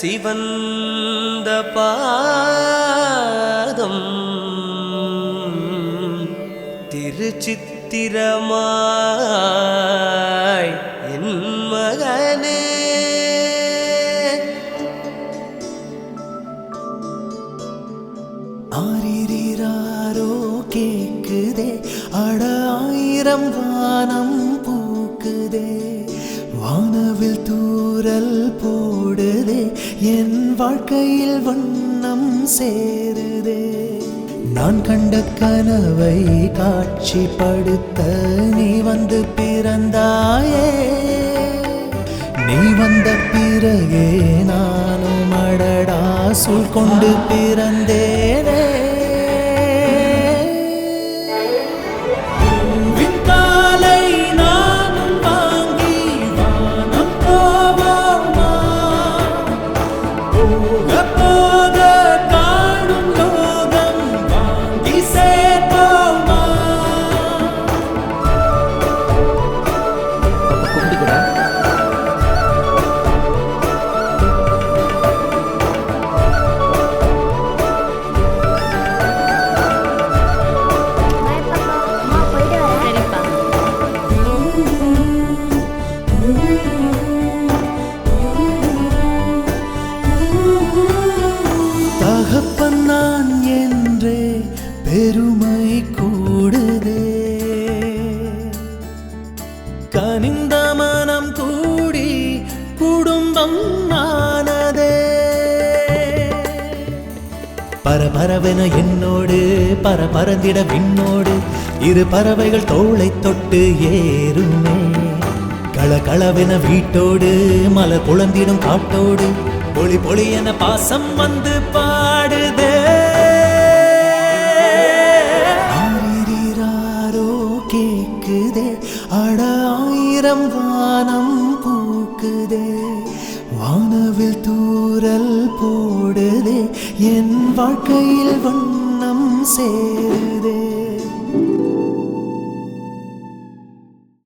சிவந்த பாதம். திருச்சித்திரமாய் என் மகனே. ஆரிரோ கேக்குதே அட ஆயிரம் வானம் பூக்குதே. வானவில் தூ குரல் போடுதே என் வாழ்க்கையில் வண்ணம் சேருதே. நான் கண்ட கனவை காட்சிப்படுத்த நீ வந்து பிறந்தாயே. நீ வந்த பிறகே நானும் அடடா சொல் கொண்டு பிறந்தே. பெருமை கூடுதே. கனிந்த மனம் கூடி குடும்பம் ஆனதே. பரபரவென என்னோடு பரபரந்திட விண்ணோடு இரு பறவைகள் தோளை தொட்டு ஏறுமே. களகளவென வீட்டோடு மலர் குழந்திடும் காட்டோடு பொழி பொழி என பாசம் வந்து பாடுதே. நிறம் வானம் பூக்குதே. வானவில் தூரல் போடுதே. என் வாழ்க்கையில் வண்ணம் சேருதே.